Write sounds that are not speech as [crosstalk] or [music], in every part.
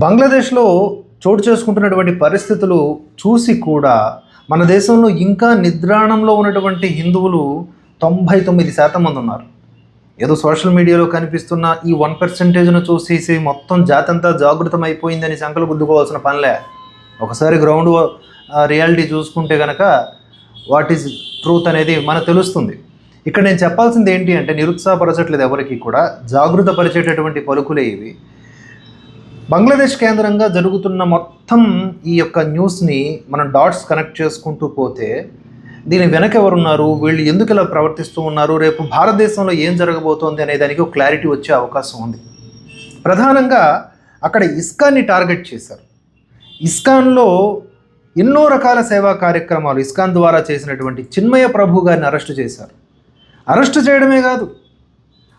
బంగ్లాదేశ్లో చోటు చేసుకుంటున్నటువంటి పరిస్థితులు చూసి కూడా మన దేశంలో ఇంకా నిద్రాణంలో ఉన్నటువంటి హిందువులు తొంభై తొమ్మిది శాతం మంది ఉన్నారు. ఏదో సోషల్ మీడియాలో కనిపిస్తున్న ఈ వన్ పర్సెంటేజ్ను చూసేసి మొత్తం జాతంతా జాగృతం అయిపోయిందని సంకలు గుద్దుకోవాల్సిన పనిలే. ఒకసారి గ్రౌండ్ రియాలిటీ చూసుకుంటే కనుక వాట్ ఈజ్ ట్రూత్ అనేది మనకు తెలుస్తుంది. ఇక్కడ నేను చెప్పాల్సింది ఏంటి అంటే నిరుత్సాహపరచట్లేదు ఎవరికి కూడా. జాగృత పరిచేటటువంటి పలుకులే ఇవి. బంగ్లాదేశ్ కేంద్రంగా జరుగుతున్న మొత్తం ఈ యొక్క న్యూస్ని మనం డాట్స్ కనెక్ట్ చేసుకుంటూ పోతే దీని వెనక ఎవరున్నారు? వీళ్ళు ఎందుకు ఇలా ప్రవర్తిస్తూ ఉన్నారు? రేపు భారతదేశంలో ఏం జరగబోతోంది అనే దానికి ఒక క్లారిటీ వచ్చే అవకాశం ఉంది. ప్రధానంగా అక్కడ ఇస్కాన్ని టార్గెట్ చేశారు. ఇస్కాన్లో ఎన్నో రకాల సేవా కార్యక్రమాలు ఇస్కాన్ ద్వారా చేసినటువంటి చిన్మయ ప్రభు గారిని అరెస్ట్ చేశారు. అరెస్ట్ చేయడమే కాదు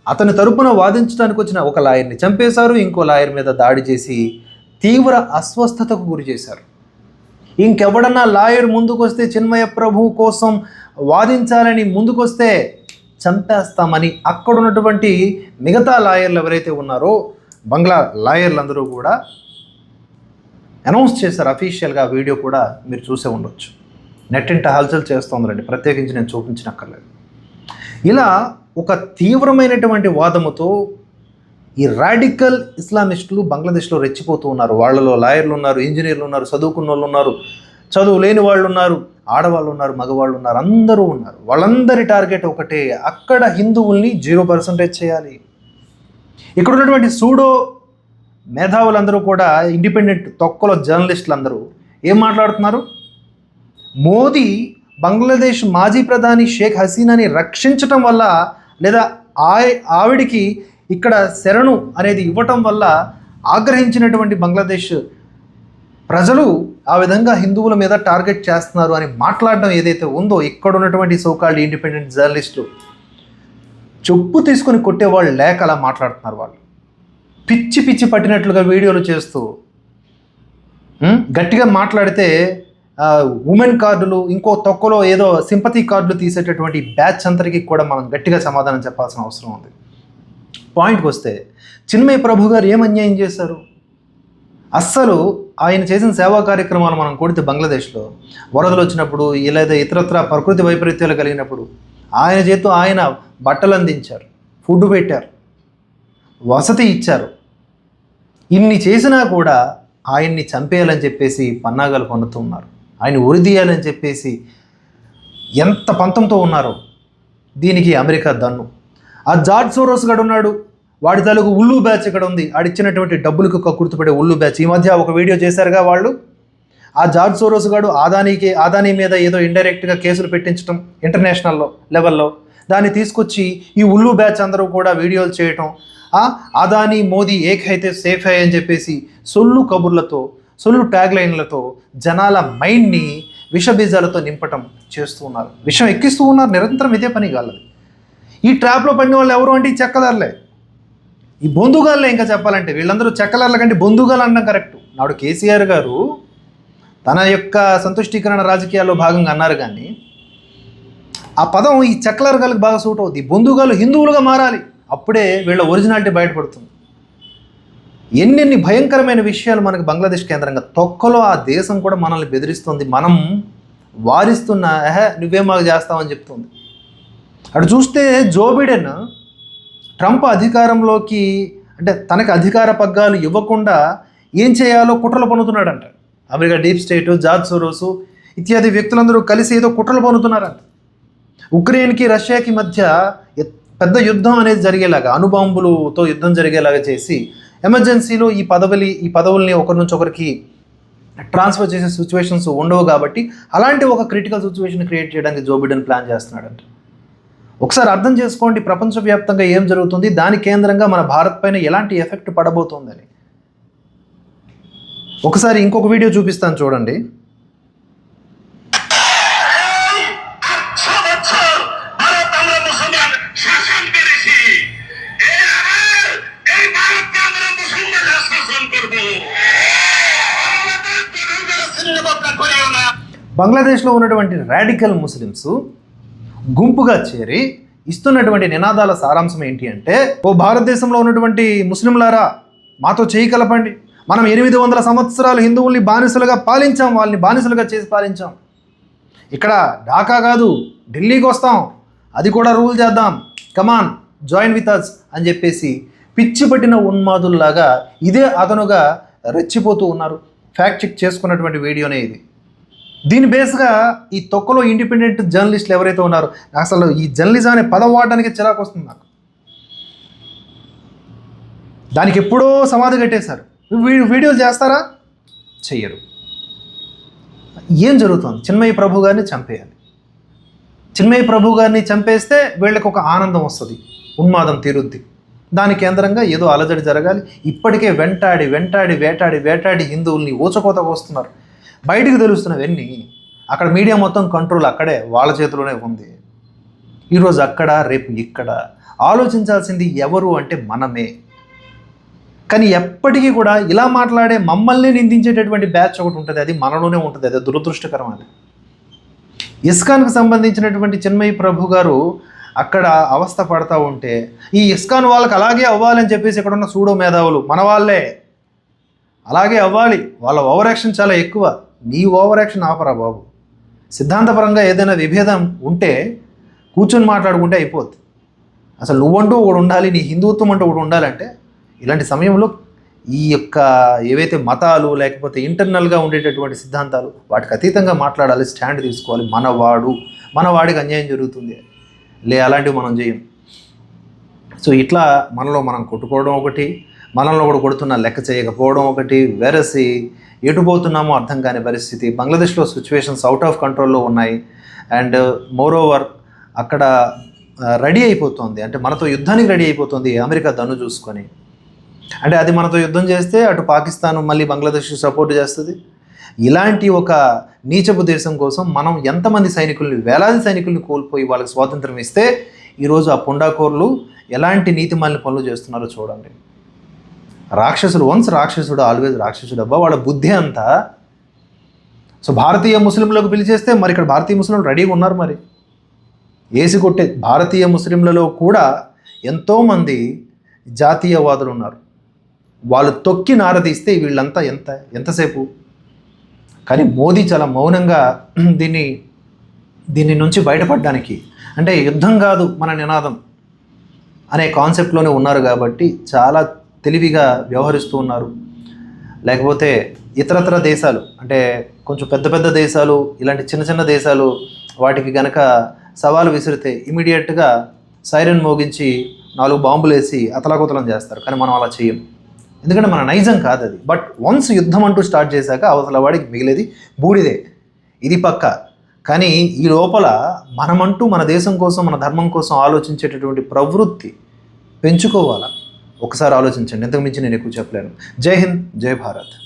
అతని తరపున వాదించడానికి వచ్చిన ఒక లాయర్ని చంపేశారు ఇంకో లాయర్ మీద దాడి చేసి తీవ్ర అస్వస్థతకు గురి చేశారు. ఇంకెవడన్నా లాయర్ ముందుకొస్తే చిన్మయ ప్రభు కోసం వాదించాలని ముందుకొస్తే చంపేస్తామని అక్కడున్నటువంటి మిగతా లాయర్లు ఎవరైతే ఉన్నారో బంగ్లా లాయర్లందరూ కూడా అనౌన్స్ చేశారు. అఫీషియల్గా వీడియో కూడా మీరు చూసే ఉండొచ్చు. నెట్టింట హల్చల్ చేస్తోందండి ప్రత్యేకించి నేను చూపించినక్కర్లేదు. ఇలా ఒక తీవ్రమైనటువంటి వాదముతో ఈ రాడికల్ ఇస్లామిస్టులు బంగ్లాదేశ్లో రెచ్చిపోతూ ఉన్నారు. వాళ్ళలో లాయర్లు ఉన్నారు ఇంజనీర్లు ఉన్నారు చదువుకున్న వాళ్ళు ఉన్నారు చదువు లేని వాళ్ళు ఉన్నారు ఆడవాళ్ళు ఉన్నారు మగవాళ్ళు ఉన్నారు అందరూ ఉన్నారు. వాళ్ళందరి టార్గెట్ ఒకటే అక్కడ హిందువుల్ని జీరో పర్సంటేజ్ చేయాలి. ఇక్కడ ఉన్నటువంటి సూడో మేధావులందరూ కూడా ఇండిపెండెంట్ తొక్కలో జర్నలిస్టులు అందరూ ఏం మాట్లాడుతున్నారు? మోదీ బంగ్లాదేశ్ మాజీ ప్రధాని షేక్ హసీనాని రక్షించటం వల్ల లేదా ఆ ఆవిడికి ఇక్కడ శరణు అనేది ఇవ్వటం వల్ల ఆగ్రహించినటువంటి బంగ్లాదేశ్ ప్రజలు ఆ విధంగా హిందువుల మీద టార్గెట్ చేస్తున్నారు అని మాట్లాడడం ఏదైతే ఉందో ఇక్కడ ఉన్నటువంటి సోకాల్డ్ ఇండిపెండెంట్ జర్నలిస్టులు చెప్పు తీసుకొని కొట్టేవాళ్ళు లేక అలా మాట్లాడుతున్నారు వాళ్ళు. పిచ్చి పిచ్చి పట్టినట్లుగా వీడియోలు చేస్తూ గట్టిగా మాట్లాడితే ఉమెన్ కార్డులు ఇంకో తొక్కలో ఏదో సింపతి కార్డులు తీసేటటువంటి బ్యాచ్ అంతరికి కూడా మనం గట్టిగా సమాధానం చెప్పాల్సిన అవసరం ఉంది. పాయింట్కి వస్తే చిన్మయ ప్రభు గారు ఏం అన్యాయం చేశారు? అస్సలు ఆయన చేసిన సేవా కార్యక్రమాలు మనం కొడితే బంగ్లాదేశ్లో వరదలు వచ్చినప్పుడు లేదా ఇతరత్ర ప్రకృతి వైపరీత్యాలు కలిగినప్పుడు ఆయన చేతితో ఆయన బట్టలు అందించారు ఫుడ్ పెట్టారు వసతి ఇచ్చారు. ఇన్ని చేసినా కూడా ఆయన్ని చంపేయాలని చెప్పేసి పన్నాగాలు పన్నుతూ ఉన్నారు. ఆయన ఉరిదీయాలని చెప్పేసి ఎంత పంతంతో ఉన్నారో. దీనికి అమెరికా దన్ను. ఆ జార్జ్ సోరోస్ గడు ఉన్నాడు. వాడి తాలూకు ఉల్లు బ్యాచ్ ఇక్కడ ఉంది. ఆడిచ్చినటువంటి డబ్బులకు కక్కుర్తుపడే ఉల్లు బ్యాచ్. ఈ మధ్య ఒక వీడియో చేశారుగా వాళ్ళు? ఆ జార్జ్ సోరోస్ గాడు ఆదానీకి ఆదాని మీద ఏదో ఇండైరెక్ట్గా కేసులు పెట్టించడం ఇంటర్నేషనల్లో లెవెల్లో దాన్ని తీసుకొచ్చి ఈ ఉల్లు బ్యాచ్ అందరూ కూడా వీడియోలు చేయటం. ఆ అదాని మోదీ ఏకైతే సేఫ్ అయ్యి అని చెప్పేసి సొల్లు కబుర్లతో సొల్లు ట్యాగ్ లైన్లతో జనాల మైండ్ని విషబీజాలతో నింపటం చేస్తూ ఉన్నారు. విషం ఎక్కిస్తూ ఉన్నారు నిరంతరం ఇదే పని కాలేదు. ఈ ట్రాప్లో పడిన వాళ్ళు ఎవరు అంటే ఈ చెక్కదారులే. ఈ బొందుగాళ్ళే ఇంకా చెప్పాలంటే వీళ్ళందరూ చెక్కలర్ల కంటే బొందుగాలు అనడం కరెక్ట్. నాడు కేసీఆర్ గారు తన యొక్క సంతుష్టీకరణ రాజకీయాల్లో భాగంగా అన్నారు కానీ ఆ పదం ఈ చెక్కలర్గాలకు బాగా సూట్ అవుతుంది ఈ బొందుగాలు హిందువులుగా మారాలి. అప్పుడే వీళ్ళ ఒరిజినాలిటీ బయటపడుతుంది. ఎన్నెన్ని భయంకరమైన విషయాలు మనకు బంగ్లాదేశ్ కేంద్రంగా తొక్కలో ఆ దేశం కూడా మనల్ని బెదిరిస్తుంది. మనం వారిస్తున్న ఎహే నువ్వేం మాకు చేస్తావని చెప్తుంది. అటు చూస్తే జో బిడెన్ ట్రంప్ అధికారంలోకి అంటే తనకు అధికార పగ్గాలు ఇవ్వకుండా ఏం చేయాలో కుట్రలు పన్నుతున్నాడంట. America deep state George Soros ఇత్యాది వ్యక్తులందరూ కలిసి ఏదో కుట్రలు పన్నుతున్నారంట. ఉక్రెయిన్కి రష్యాకి మధ్య పెద్ద యుద్ధం అనేది జరిగేలాగా అణుబాంబులతో యుద్ధం జరిగేలాగా చేసి ఎమర్జెన్సీలో ఈ పదవులు ఈ పదవుల్ని ఒకరి నుంచి ఒకరికి ట్రాన్స్ఫర్ చేసే సిచ్యువేషన్స్ ఉండవు కాబట్టి అలాంటి ఒక క్రిటికల్ సిచ్యువేషన్ క్రియేట్ చేయడానికి జో బిడెన్ ప్లాన్ చేస్తున్నాడంట. ఒకసారి అర్థం చేసుకోండి ప్రపంచవ్యాప్తంగా ఏం జరుగుతుంది దాని కేంద్రంగా మన భారత్ పైన ఎలాంటి ఎఫెక్ట్ పడబోతోందని. ఒకసారి ఇంకొక వీడియో చూపిస్తాను చూడండి. బంగ్లాదేశ్లో ఉన్నటువంటి రాడికల్ ముస్లిమ్స్ గుంపుగా చేరి ఇస్తున్నటువంటి నినాదాల సారాంశం ఏంటి అంటే ఓ భారతదేశంలో ఉన్నటువంటి ముస్లింలారా మాతో చేయి కలపండి. మనం ఎనిమిది వందల సంవత్సరాలు హిందువుల్ని బానిసలుగా పాలించాం వాళ్ళని బానిసలుగా చేసి పాలించాం. ఇక్కడ ఢాకా కాదు ఢిల్లీకి వస్తాం. అది కూడా రూల్ చేద్దాం. కమాన్ జాయిన్ విత్ అస్ అని చెప్పేసి పిచ్చి పట్టిన ఉన్మాదుల్లాగా ఇదే అదనుగా రెచ్చిపోతూ ఉన్నారు. ఫ్యాక్ట్ చెక్ చేసుకున్నటువంటి వీడియోనే ఇది. దీని బేస్గా ఈ తొక్కలో ఇండిపెండెంట్ జర్నలిస్టులు ఎవరైతే ఉన్నారో అసలు ఈ జర్నలిజం అనే పదం వాడడానికి చిరాకు వస్తుంది నాకు. దానికి ఎప్పుడో సమాధి కట్టేశారు. వీడియోలు చేస్తారా? చెయ్యరు. ఏం జరుగుతుంది? చిన్మయ్య ప్రభు గారిని చంపేయాలి. చిన్మయ్య ప్రభు గారిని చంపేస్తే వీళ్ళకి ఒక ఆనందం వస్తుంది ఉన్మాదం తీరుద్ది. దాని కేంద్రంగా ఏదో అలజడి జరగాలి. ఇప్పటికే వెంటాడి వెంటాడి వేటాడి వేటాడి హిందువుల్ని ఊచకోతకు వస్తున్నారు. బయటికి తెలుస్తున్నవన్నీ అక్కడ మీడియా మొత్తం కంట్రోల్ అక్కడే వాళ్ళ చేతిలోనే ఉంది. ఈరోజు అక్కడ రేపు ఇక్కడ. ఆలోచించాల్సింది ఎవరు అంటే మనమే. కానీ ఎప్పటికీ కూడా ఇలా మాట్లాడే మమ్మల్ని నిందించేటటువంటి బ్యాచ్ ఒకటి ఉంటుంది అది మనలోనే ఉంటుంది అది దురదృష్టకరం అది ఇస్కాన్కి సంబంధించినటువంటి చిన్మయి ప్రభు గారు అక్కడ అవస్థ పడతా ఉంటే ఈ ఇస్కాన్ వాళ్ళకి అలాగే అవ్వాలని చెప్పేసి ఇక్కడ ఉన్న సూడో మేధావులు మన వాళ్ళే. అలాగే అవ్వాలి వాళ్ళ ఓవరాక్షన్ చాలా ఎక్కువ. నీ ఓవర్ యాక్షన్ ఆపరా బాబు. సిద్ధాంతపరంగా ఏదైనా విభేదం ఉంటే కూర్చొని మాట్లాడుకుంటే అయిపోద్ది. అసలు నువ్వంటూ ఒకడు ఉండాలి నీ హిందుత్వం అంటూ ఒకటి ఉండాలంటే ఇలాంటి సమయంలో ఈ యొక్క ఏవైతే మతాలు లేకపోతే ఇంటర్నల్గా ఉండేటటువంటి సిద్ధాంతాలు వాటికి అతీతంగా మాట్లాడాలి స్టాండ్ తీసుకోవాలి. మనవాడు మన వాడికి అన్యాయం జరుగుతుంది. లే అలాంటివి మనం చేయం సో ఇట్లా మనలో మనం కొట్టుకోవడం ఒకటి మనల్ని ఒకటి కొడుతున్న లెక్క చేయకపోవడం ఒకటి వెరసి ఎటు పోతున్నామో అర్థం కాని పరిస్థితి. బంగ్లాదేశ్లో సిచ్యువేషన్స్ అవుట్ ఆఫ్ కంట్రోల్లో ఉన్నాయి. అండ్ మోర్ ఓవర్ అక్కడ రెడీ అయిపోతుంది. అంటే మనతో యుద్ధానికి రెడీ అయిపోతుంది అమెరికా దన్ను చూసుకొని. అంటే అది మనతో యుద్ధం చేస్తే అటు పాకిస్తాన్ మళ్ళీ బంగ్లాదేశ్ సపోర్ట్ చేస్తుంది. ఇలాంటి ఒక నీచపు దేశం కోసం మనం ఎంతమంది సైనికుల్ని వేలాది సైనికుల్ని కోల్పోయి వాళ్ళకి స్వాతంత్రం ఇస్తే ఈరోజు ఆ పుండాకోర్లు ఎలాంటి నీతిమాలిన పనులు చేస్తున్నారో చూడండి. రాక్షసుడు వన్స్ రాక్షసుడు ఆల్వేజ్ రాక్షసుడు అబ్బా వాళ్ళ బుద్ధి అంతా. సో భారతీయ ముస్లింలకు పిలిచేస్తే మరి ఇక్కడ భారతీయ ముస్లింలు రెడీగా ఉన్నారు మరి. ఏసి కొట్టే భారతీయ ముస్లింలలో కూడా ఎంతోమంది జాతీయవాదులు ఉన్నారు. వాళ్ళు తొక్కి నారదీస్తే వీళ్ళంతా ఎంత ఎంతసేపు? కానీ మోదీ చాలా మౌనంగా [clears throat] దీన్ని దీని నుంచి బయటపడడానికి. అంటే యుద్ధం కాదు మన నినాదం అనే కాన్సెప్ట్లోనే ఉన్నారు కాబట్టి చాలా తెలివిగా వ్యవహరిస్తూ ఉన్నారు. లేకపోతే ఇతరతర దేశాలు అంటే కొంచెం పెద్ద పెద్ద దేశాలు ఇలాంటి చిన్న చిన్న దేశాలు వాటికి గనక సవాలు విసిరితే ఇమీడియట్గా సైరన్ మోగించి నాలుగు బాంబులు వేసి అతలాకుతలం చేస్తారు. కానీ మనం అలా చేయం ఎందుకంటే మన నైజం కాదు అది. బట్ వన్స్ యుద్ధం అంటూ స్టార్ట్ చేశాక అవతల వాడికి మిగిలేది బూడిదే. ఇది పక్క. కానీ ఈ లోపల మనమంటూ మన దేశం కోసం మన ధర్మం కోసం ఆలోచించేటటువంటి ప్రవృత్తి పెంచుకోవాలా? ఒకసారి ఆలోచించండి. ఇంతకు మించి నేను ఎక్కువ చెప్పలేను. జై హింద్ జై భారత్.